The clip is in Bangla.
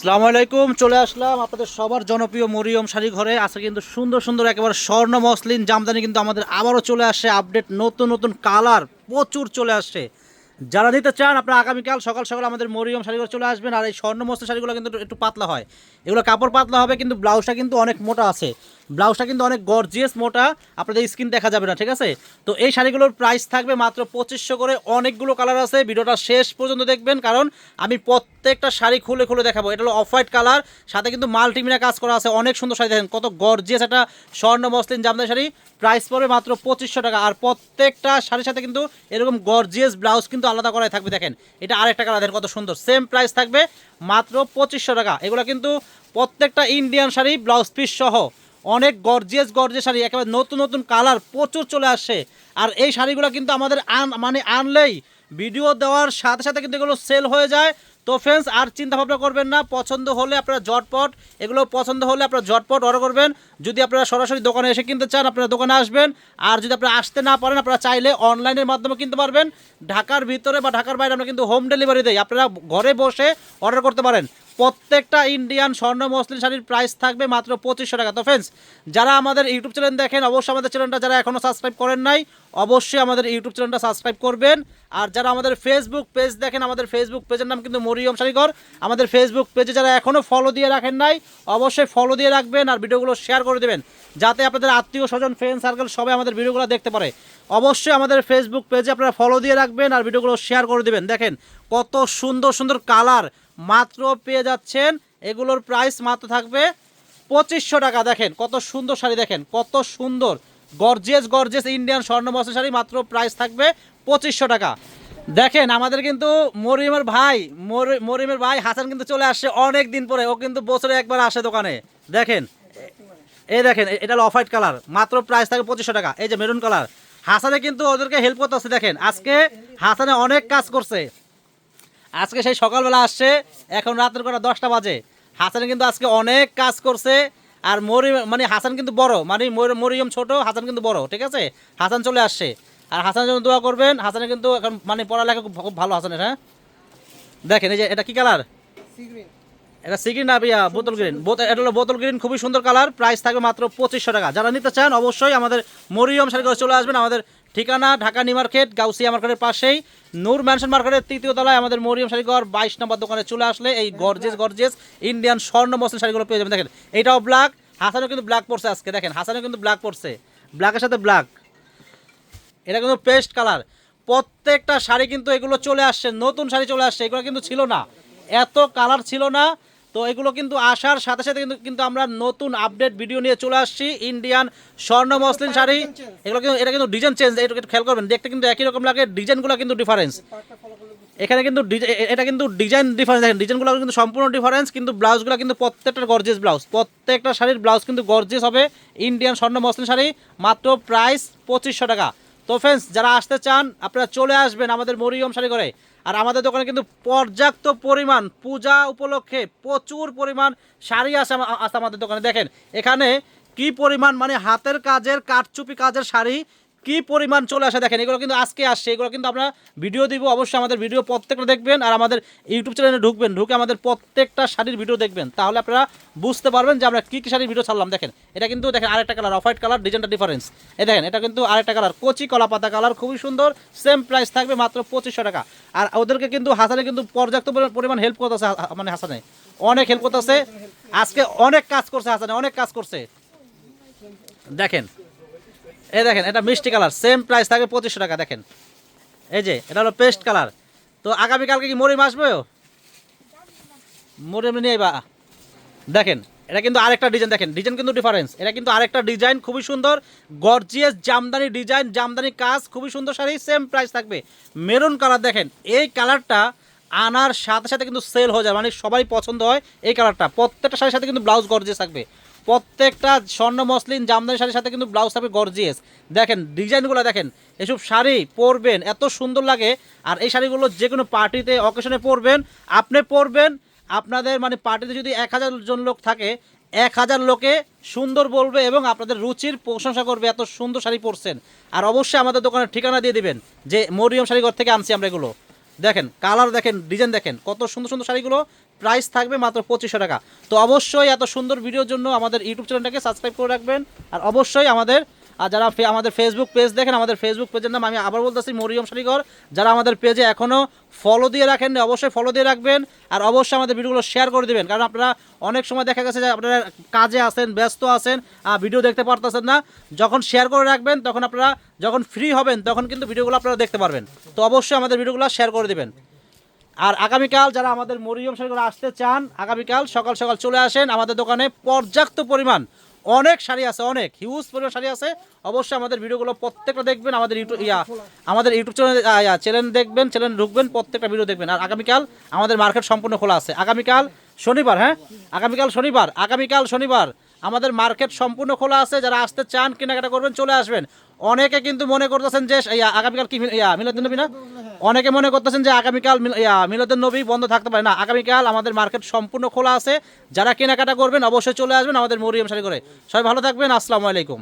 সালামু আলাইকুম, চলে আসলাম আপনাদের সবার জনপ্রিয় মরিয়ম শাড়ি ঘরে। আছে কিন্তু সুন্দর সুন্দর একেবারে স্বর্ণ মসলিন জামদানি কিন্তু আমাদের আবারও চলে আসে, আপডেট নতুন নতুন কালার প্রচুর চলে আসছে যারা নিতে চান, আপনারা আগামীকাল সকাল সকাল আমাদের মরিয়ম শাড়িগুলো চলে আসবেন, আর এই স্বর্ণ মস্ত শাড়িগুলো কিন্তু একটু পাতলা হয়। এগুলো কাপড় পাতলা হবে, কিন্তু ব্লাউজটা কিন্তু অনেক মোটা আছে। ব্লাউজটা কিন্তু অনেক গর্জিয়াস মোটা, আপনাদের স্কিন দেখা যাবে না, ঠিক আছে? তো এই শাড়িগুলোর প্রাইস থাকবে মাত্র পঁচিশশো করে, অনেকগুলো কালার আছে, ভিডিওটা শেষ পর্যন্ত দেখবেন, কারণ আমি প্রত্যেকটা শাড়ি খুলে খুলে দেখাবো। এটা হলো অফ হোয়াইট কালার সাথে কিন্তু মাল্টিমিনা কাজ করা আছে, অনেক সুন্দর শাড়ি, দেখেন কত গর্জিয়াস একটা স্বর্ণ মসলিন জামদানি শাড়ি। প্রাইস পড়বে মাত্র পঁচিশশো টাকা, আর প্রত্যেকটা শাড়ির সাথে কিন্তু এরকম গর্জিয়াস ব্লাউজ কিন্তু আলাদা করাই থাকবে, দেখেন। এটা আরেকটা কালার দেখেন কত সুন্দর। সেম প্রাইস থাকবে মাত্র পঁচিশশো টাকা। এগুলো কিন্তু প্রত্যেকটা ইন্ডিয়ান শাড়ি ব্লাউজ পিস সহ অনেক গর্জিয়াস গর্জিয়াস শাড়ি, একেবারে নতুন নতুন কালার প্রচুর চলে আসে। আর এই শাড়িগুলো কিন্তু আমাদের আন মানে আনলেই ভিডিও দেওয়ার সাথে সাথে কিন্তু এগুলো সেল হয়ে যায়। তো ফ্রেন্ডস আর চিন্তা ভাবনা করবেন না, পছন্দ হলে আপনারা জটপট এগুলো পছন্দ হলে আপনারা জটপট অর্ডার করবেন। যদি আপনারা সরাসরি দোকানে এসে কিনতে চান, আপনারা দোকানে আসবেন। আর যদি আপনারা আসতে না পারেন, আপনারা চাইলে অনলাইনের মাধ্যমে কিনতে পারবেন। ঢাকার ভিতরে বা ঢাকার বাইরে আমরা কিন্তু হোম ডেলিভারি দেয় আপনারা ঘরে বসে অর্ডার করতে পারেন। প্রত্যেকটা ইন্ডিয়ান স্বর্ণ মসলিন শাড়ির প্রাইস থাকবে মাত্র পঁচিশশো টাকা। তো ফ্রেন্ডস যারা আমাদের ইউটিউব চ্যানেল দেখেন, অবশ্যই আমাদের চ্যানেলটা যারা এখনও সাবস্ক্রাইব করেন নাই, অবশ্যই আমাদের ইউটিউব চ্যানেলটা সাবস্ক্রাইব করবেন। আর যারা আমাদের ফেসবুক পেজ দেখেন, আমাদের ফেসবুক পেজের নাম কিন্তু মরিয়ম শাড়িঘর আমাদের ফেসবুক পেজে যারা এখনও ফলো দিয়ে রাখেন নাই, অবশ্যই ফলো দিয়ে রাখবেন আর ভিডিওগুলো শেয়ার করে দেবেন, যাতে আপনাদের আত্মীয় স্বজন ফ্রেন্ড সার্কেল সবাই আমাদের ভিডিওগুলো দেখতে পারে। অবশ্যই আমাদের ফেসবুক পেজে আপনারা ফলো দিয়ে রাখবেন আর ভিডিওগুলো শেয়ার করে দেবেন। দেখেন কত সুন্দর সুন্দর কালার মাত্র পেয়ে যাচ্ছেন। এগুলোর প্রাইস মাত্র থাকবে পঁচিশশো টাকা। দেখেন কত সুন্দর শাড়ি, দেখেন কত সুন্দর। গর্জিয়াস গর্জেস ইন্ডিয়ান স্বর্ণ মশলা শাড়ি মাত্র প্রাইস থাকবে পঁচিশশো টাকা। দেখেন আমাদের কিন্তু মরিমের ভাই, মরি- মরিমের ভাই হাসান কিন্তু চলে আসছে অনেক দিন পরে। ও কিন্তু বছরে একবার আসে দোকানে। দেখেন, এই দেখেন এটা অফ হোয়াইট কালার মাত্র প্রাইস থাকবে পঁচিশশো টাকা। এই যে মেরুন কালার হাসানে কিন্তু ওদেরকে হেল্প করতেছে, দেখেন। আজকে হাসানে অনেক কাজ করছে। আজকে সেই সকালবেলা আসছে, এখন রাতের কটা দশটা বাজে। হাসান কিন্তু আজকে অনেক কাজ করছে, আর মরি মানে হাসান কিন্তু বড় মানে মরিয়ম ছোট, হাসান কিন্তু বড়, ঠিক আছে? হাসান চলে আসছে। আর হাসানের জন্য দোয়া করবেন, হাসানের কিন্তু এখন মানে পড়ালেখা খুব ভালো হাসানের হ্যাঁ? দেখেন এই যে, এটা কি কালার এটা সিগ্রিন না বিয়া বোতল গ্রিন এটা হলো বোতল গ্রিন খুবই সুন্দর কালার প্রাইস থাকবে মাত্র পঁচিশশো টাকা। যারা নিতে চান, অবশ্যই আমাদের মরিয়ম শাড়িঘর চলে আসবেন, আমাদের ঠিকানা ঢাকা নিউ মার্কেট, গাউসিয়া মার্কেটের পাশেই। নূর ম্যানশন মার্কেটের তৃতীয় তলায় আমাদের মরিয়ম শাড়িঘর, বাইশ নম্বর দোকানে চলে আসলে এই গর্জেস গর্জেস ইন্ডিয়ান স্বর্ণ মসলিন শাড়িগুলো পেয়ে যাবেন। দেখেন, এটাও ব্ল্যাক হাসানও কিন্তু ব্ল্যাক পড়ছে আজকে। দেখেন, হাসানও কিন্তু ব্ল্যাক পড়ছে ব্ল্যাকের সাথে ব্ল্যাক এটা কিন্তু পেস্ট কালার প্রত্যেকটা শাড়ি কিন্তু এগুলো চলে আসছে, নতুন শাড়ি চলে আসছে, এগুলো কিন্তু ছিল না। এত কালার ছিল না তো এগুলো কিন্তু আসার সাথে সাথে কিন্তু কিন্তু আমরা নতুন আপডেট ভিডিও নিয়ে চলে আসছি ইন্ডিয়ান স্বর্ণ মসলিন শাড়ি। এগুলো কিন্তু এটা কিন্তু ডিজাইন চেঞ্জ এটা খেয়াল করবেন, দেখতে কিন্তু একই রকম লাগে, ডিজাইনগুলো কিন্তু ডিফারেন্স এখানে কিন্তু এটা কিন্তু ডিজাইন ডিফারেন্স দেখেন, ডিজাইনগুলো কিন্তু সম্পূর্ণ ডিফারেন্স কিন্তু ব্লাউজগুলো কিন্তু প্রত্যেকটা গর্জেস ব্লাউজ। প্রত্যেকটা শাড়ির ব্লাউজ কিন্তু গর্জেস হবে ইন্ডিয়ান স্বর্ণ মসলিন শাড়ি, মাত্র প্রাইস পঁচিশশো টাকা। তো ফ্রেন্ডস যারা আসতে চান, আপনারা চলে আসবেন আমাদের মরিয়ম শাড়ি করে আর আমাদের দোকানে কিন্তু পর্যাপ্ত পরিমাণ, পূজা উপলক্ষে প্রচুর পরিমাণ শাড়ি আসে আসে আমাদের দোকানে। দেখেন, এখানে কি পরিমাণ মানে হাতের কাজের, কাঠচুপি কাজের শাড়ি কি পরিমাণ চলে আসে দেখেন, এগুলো কিন্তু আজকে আসছে, এগুলো কিন্তু আমরা ভিডিও দিব, অবশ্যই আমাদের ভিডিও প্রত্যেকটা দেখবেন আর আমাদের ইউটিউব চ্যানেলে ঢুকবেন, ঢুকে আমাদের প্রত্যেকটা শাড়ির ভিডিও দেখবেন, তাহলে আপনারা বুঝতে পারবেন যে আমরা কী কী শাড়ির ভিডিও ছাড়লাম, দেখেন, এটা কিন্তু দেখেন আরেকটা কালার অফ হোয়াইট কালার ডিজাইনটা ডিফারেন্স এই দেখেন, এটা কিন্তু আরেকটা কালার কচি কলা পাতা কালার খুবই সুন্দর সেম প্রাইস থাকবে মাত্র পঁচিশশো টাকা, আর ওদেরকে কিন্তু হাসানে কিন্তু পর্যাপ্ত পরিমাণ- পরিমাণ হেল্প করতেছে মানে হাসানে, অনেক হেল্প করতেছে আজকে অনেক কাজ করছে হাসানে, অনেক কাজ করছে, দেখেন এই দেখেন, এটা মিষ্টি কালার সেম প্রাইস থাকবে পঁচিশশো টাকা, দেখেন। এই যে, এটা হলো পেস্ট কালার। তো আগামীকালকে কি মরিম আসবে? মরিম নিয়ে বা দেখেন, এটা কিন্তু আরেকটা ডিজাইন দেখেন ডিজাইন কিন্তু ডিফারেন্স এটা কিন্তু আরেকটা ডিজাইন খুবই সুন্দর গর্জিয়াস জামদানি ডিজাইন জামদানি কাজ, খুবই সুন্দর শাড়ি সেম প্রাইস থাকবে। মেরুন কালার দেখেন, এই কালারটা আনার সাথে সাথে কিন্তু সেল হয়ে যায় মানে সবাই পছন্দ হয় এই কালারটা প্রত্যেকটা শাড়ির সাথে কিন্তু ব্লাউজ গর্জিয়াস থাকবে। প্রত্যেকটা স্বর্ণ, মসলিন, জামদানি শাড়ির সাথে কিন্তু ব্লাউজ থাকবে গর্জিয়াস দেখেন, ডিজাইনগুলো দেখেন, এসব শাড়ি পরবেন, এত সুন্দর লাগে। আর এই শাড়িগুলো যে কোনো পার্টিতে অকেশনে পরবেন। আপনি পরবেন, আপনাদের মানে পার্টিতে যদি এক হাজার জন লোক থাকে, এক হাজার লোকে সুন্দর বলবে এবং আপনাদের রুচির প্রশংসা করবে এত সুন্দর শাড়ি পরছেন। আর অবশ্যই আমাদের দোকানের ঠিকানা দিয়ে দিবেন, যে মরিয়ম শাড়িঘর থেকে আনছি আমরা এগুলো। দেখেন কালার দেখেন ডিজাইন দেখেন, কত সুন্দর সুন্দর শাড়িগুলো প্রাইস থাকবে মাত্র পঁচিশশো টাকা। তো অবশ্যই এত সুন্দর ভিডিওর জন্য আমাদের ইউটিউব চ্যানেলটাকে সাবস্ক্রাইব করে রাখবেন, আর অবশ্যই আমাদের আর যারা আমাদের ফেসবুক পেজ দেখেন, আমাদের ফেসবুক পেজের নাম আমি আবার বলতেছি মরিয়ম শাড়িঘর যারা আমাদের পেজে এখনও ফলো দিয়ে রাখেন অবশ্যই ফলো দিয়ে রাখবেন আর অবশ্যই আমাদের ভিডিওগুলো শেয়ার করে দিবেন। কারণ আপনারা অনেক সময় দেখা গেছে যে আপনারা কাজে আছেন, ব্যস্ত আছেন ভিডিও দেখতে পারতেছেন না। যখন শেয়ার করে রাখবেন, তখন আপনারা যখন ফ্রি হবেন, তখন কিন্তু ভিডিওগুলো আপনারা দেখতে পারবেন। তো অবশ্যই আমাদের ভিডিওগুলো শেয়ার করে দেবেন। আর আগামীকাল যারা আমাদের মরিয়ম শাড়ি আসতে চান, আগামীকাল সকাল সকাল চলে আসেন আমাদের দোকানে পর্যাপ্ত পরিমাণ অনেক শাড়ি আছে, অনেক। হিউজ পরিমাণ শাড়ি আছে। অবশ্যই আমাদের ভিডিওগুলো প্রত্যেকটা দেখবেন, আমাদের ইউটিউব ইয়া, আমাদের ইউটিউব চ্যানেল ইয়া চ্যানেল দেখবেন চ্যানেল ঢুকবেন, প্রত্যেকটা ভিডিও দেখবেন। আর আগামীকাল আমাদের মার্কেট সম্পূর্ণ খোলা আছে। আগামীকাল শনিবার হ্যাঁ? আগামীকাল শনিবার আগামীকাল শনিবার আমাদের মার্কেট সম্পূর্ণ খোলা আছে। যারা আসতে চান, কেনাকাটা করবেন, চলে আসবেন। অনেকে কিন্তু মনে করতেছেন যে আগামীকাল কি ইয়া মিলাদুন নবী না? অনেকে মনে করতেছেন যে আগামীকাল ইয়া, মিলাদুন নবী বন্ধ থাকতে পারে না। আগামীকাল আমাদের মার্কেট সম্পূর্ণ খোলা আছে। যারা কেনাকাটা করবেন অবশ্যই চলে আসবেন আমাদের মরিয়াম শাড়ি করে সবাই ভালো থাকবেন। আসসালামু আলাইকুম।